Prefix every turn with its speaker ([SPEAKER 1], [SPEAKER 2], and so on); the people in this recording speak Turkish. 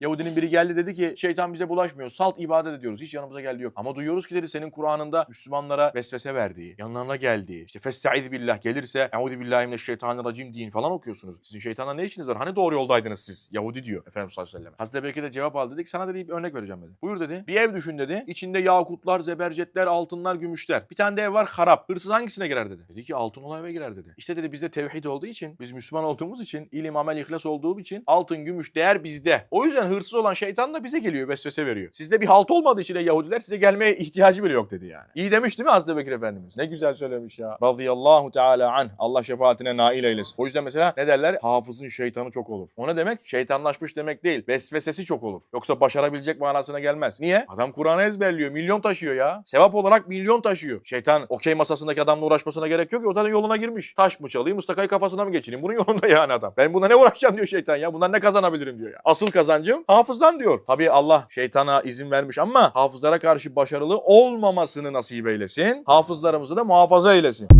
[SPEAKER 1] Yahudinin biri geldi dedi ki şeytan bize bulaşmıyor. Salt ibadet ediyoruz. Hiç yanımıza geldi yok. Ama duyuyoruz ki dedi senin Kur'an'ında Müslümanlara vesvese verdiği, yanlarına geldiği, işte festaiz billah gelirse Euzu billahi mineşşeytanirracim deyin falan okuyorsunuz. Sizin şeytanla ne işiniz var? Hani doğru yoldaydınız siz? Yahudi diyor Efendimiz sallallahu aleyhi ve sellem. Hazreti Bekir de cevap aldı dedik sana dedi bir örnek vereceğim dedi. Buyur dedi. Bir ev düşün dedi. İçinde yakutlar, zebercetler, altınlar, gümüşler. Bir tane de ev var harap. Hırsız hangisine girer dedi. Dedi ki altın olan eve girer dedi. İşte dedi bizde tevhid olduğu için, biz Müslüman olduğumuz için, ilim, amel, ihlas olduğu için altın, gümüş, değer bizde. O yüzden hırsız olan şeytan da bize geliyor, vesvese veriyor. Sizde bir halt olmadığı için Yahudiler size gelmeye ihtiyacı bile yok dedi yani. İyi demiş değil mi Hazreti Bekir Efendimiz? Ne güzel söylemiş ya. Radıyallahu teala an. Allah şefaatine nail eylesin. O yüzden mesela ne derler? Hafızın şeytanı çok olur. O ne demek? Şeytanlaşmış demek değil. Vesvesesi çok olur. Yoksa başarabilecek manasına gelmez. Niye? Adam Kur'an'ı ezberliyor. Milyon taşıyor ya. Sevap olarak milyon taşıyor. Şeytan okey masasındaki adamla uğraşmasına gerek yok. O zaten yoluna girmiş. Taş mı çalayım, ıstakayı kafasına mı geçireyim? Bunun yolunda yani adam. Ben buna ne uğraşacağım diyor şeytan ya. Bundan ne kazanabilirim diyor ya. Asıl kazancım hafızdan diyor. Tabii Allah şeytana izin vermiş ama hafızlara karşı başarılı olmamasını nasip eylesin. Hafızlarımızı da muhafaza eylesin.